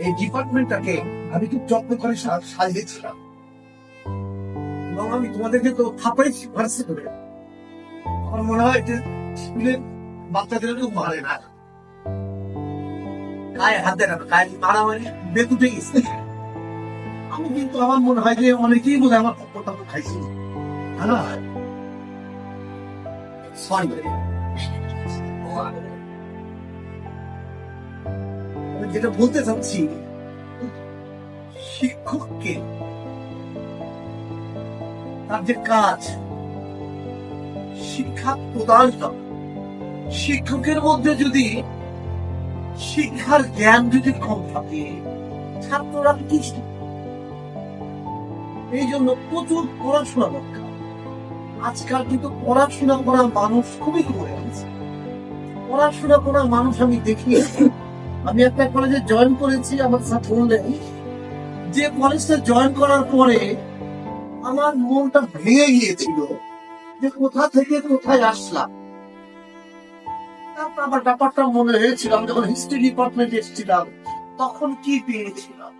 ডিপার্টমেন্টটাকে আমি খুব যত্ন করে সাজিয়েছিলাম। এবং আমি তোমাদেরকে তো থাপাইছি ভার্সি করে। আমার মনে হয় যে স্কুলের বাচ্চাদের কেউ মারে না। গায়ে হাত দেয় না, গায়ে মারামারি বেতুটে গেছে। আমি কিন্তু আমার মনে হয় যে অনেকেই বোধ আমার তো খাইছি। হ্যাঁ সরি যেটা বলতে চাচ্ছি, শিক্ষককে তার যে কাজ, শিক্ষা প্রদান করা। শিক্ষকের মধ্যে যদি শিক্ষার জ্ঞান যদি কম থাকে, ছাত্ররা কি এই জন্য প্রচুর পড়াশোনা দরকার। আজকাল কিন্তু পড়াশোনা করা মানুষ খুবই কমে গেছে। পড়াশোনা করা মানুষ আমি দেখি আমি একটা কলেজে জয়েন করেছি, আমার সাথে বললেন, যে কলেজটা জয়েন করার পরে আমার মনটা ভেঙে গিয়েছিল যে কোথা থেকে কোথায় আসলাম। তারপর আমার ব্যাপারটা মনে হয়েছিল, আমি যখন হিস্ট্রি ডিপার্টমেন্টে এসেছিলাম, তখন কি পেয়েছিলাম?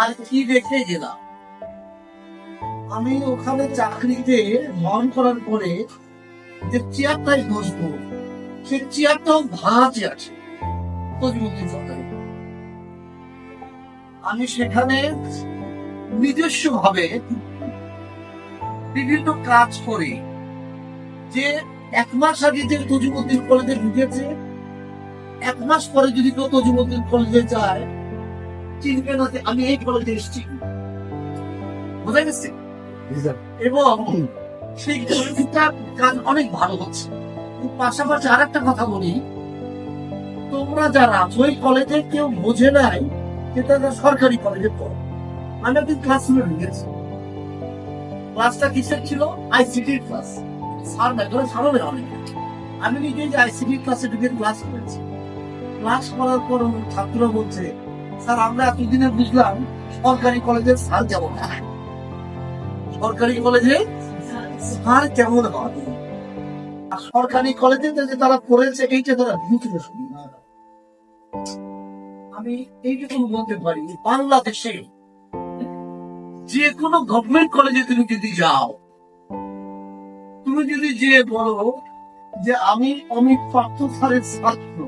আর কি রেখে গেলাম? আমি ওখানে চাকরিতে জয়েন করার পরে যে চেয়ারটাই বসবো, সে চেয়ারটাও চেয়ার ছিল তজমুদ্দিন সরকারি আমি সেখানে নিজস্ব ভাবে বিভিন্ন কাজ করি যে এক মাস আগে যে তজুমুদ্দিন কলেজে ঢুকেছে এক মাস পরে যদি কেউ তজুমুদ্দিন কলেজে যায় চিনবে না যে আমি এই কলেজে এসেছি। বোঝা গেছে? এবং সেই কলেজটা কাজ অনেক ভালো হচ্ছে। পাশাপাশি আর একটা কথা বলি তোমরা যারা ওই কলেজে কেউ বোঝে নাই সরকারি কলেজে পড়ে। আমি একদিন ক্লাসরুমে ঢুকেছি ক্লাসটা কিসের ছিল? আইসিটি ক্লাস স্যার অনেক আমি নিজে যে আইসিটি ক্লাসে ঢুকে ক্লাস করেছি। ক্লাস করার পর ছাত্ররা বলছে, স্যার, আমরা এতদিনে বুঝলাম সরকারি কলেজের স্যার যেমন হয় সরকারি কলেজে স্যার কেমন আর সরকারি কলেজে যে তারা পড়েছে, এইটা তারা বুঝতে শুনি আমি এইটুকু বলতে পারি, বাংলাদেশে যে কোনো গভর্নমেন্ট কলেজে তুমি যদি যাও, তুমি যদি যে বলো যে আমি অমিত পার্থ স্যারের ছাত্র,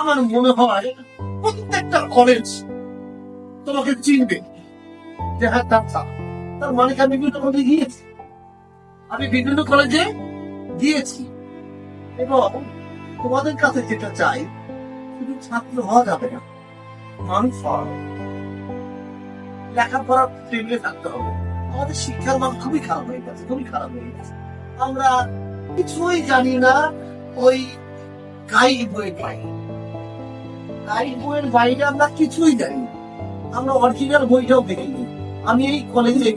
আমার মনে হয় প্রত্যেকটা কলেজ তোমাকে চিনবে যে হ্যাঁ তার ছাত্র। তার মানে আমি বিভিন্ন কলেজে গিয়েছি আমি বিভিন্ন কলেজে গিয়েছি এবং তোমাদের কাছে যেটা চাই শুধু ছাত্র হওয়া যাবে না। মানুষ হওয়া টেবিলে থাকতে হবে। আমাদের শিক্ষার মান খুবই খারাপ হয়ে গেছে খুবই খারাপ হয়ে গেছে। আমরা কিছুই জানি না ওই গাইড বই পাই গাইড বইয়ের বাইরে আমরা কিছুই জানি না। আমরা অরিজিনাল বইটাও দেখিনি। আমি এই কলেজে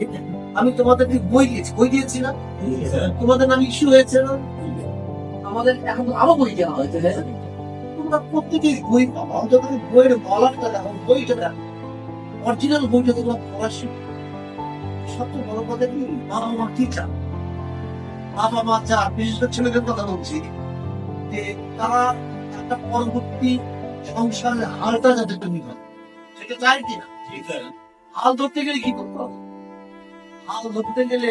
আমি তোমাদেরকে বই দিয়েছি। বই দিয়েছি না? তোমাদের নাম ইস্যু হয়েছে না? আমাদের এখন তো আরও বই দেওয়া হয়েছে হ্যাঁ? তোমরা প্রত্যেকেই বই পাবো। অন্তত বইয়ের বলারটা দেখো বইটা দেখো অরিজিনাল বইটা তোমরা পড়া শিখো সবচেয়ে বড় কথা কি? বাবা মা কি চান? বাবা মা চান বিশেষ করে ছেলেদের কথা বলছি যে তারা একটা পরবর্তী সংসারের হালটা যাতে তুমি হয় সেটা চাই কিনা হাল ধরতে গেলে কি করতে হবে? হাল ধরতে গেলে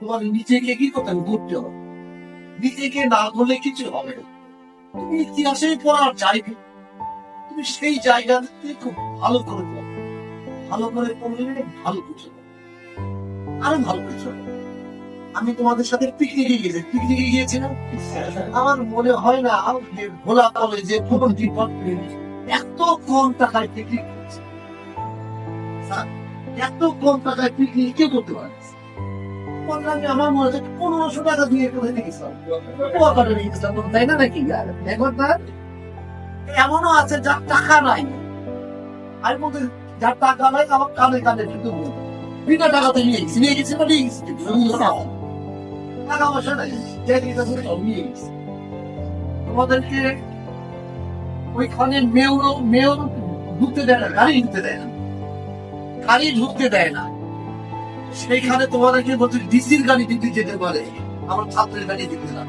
তোমার নিজেকে কি করতে হবে? ধরতে হবে। নিজেকে না ধরলে কিছু হবে না। তুমি ইতিহাসে তুমি সেই খুব ভালো করে ভালো করে পড়লে ভালো আরও ভালো আমি তোমাদের সাথে পিকনিকে গিয়েছি। পিকনিকে গিয়েছিলাম। আমার মনে হয় না ভোলা কলেজে কোনো ডিপার্টমেন্ট এত কম টাকায় পিকনিক এত কম টাকায় পিকনিক কে করতে পারে টাকা এমনও আছে যার টাকা নাই। আমি বলতে, যার টাকা নাই আমার কানে কানে বিনা টাকাতে নিয়ে গেছি নিয়ে গেছি টাকা পয়সা নাই, যে সব নিয়ে তোমাদেরকে ওইখানে মেয়র মেয়র ঢুকতে দেয় না, গাড়ি ঢুকতে দেয় না। গাড়ি ঢুকতে দেয় না। সেইখানে তোমাদেরকে বলছে ডিসির গাড়ি দিতে যেতে পারে। আমার ছাত্রের গাড়ি দিতে না।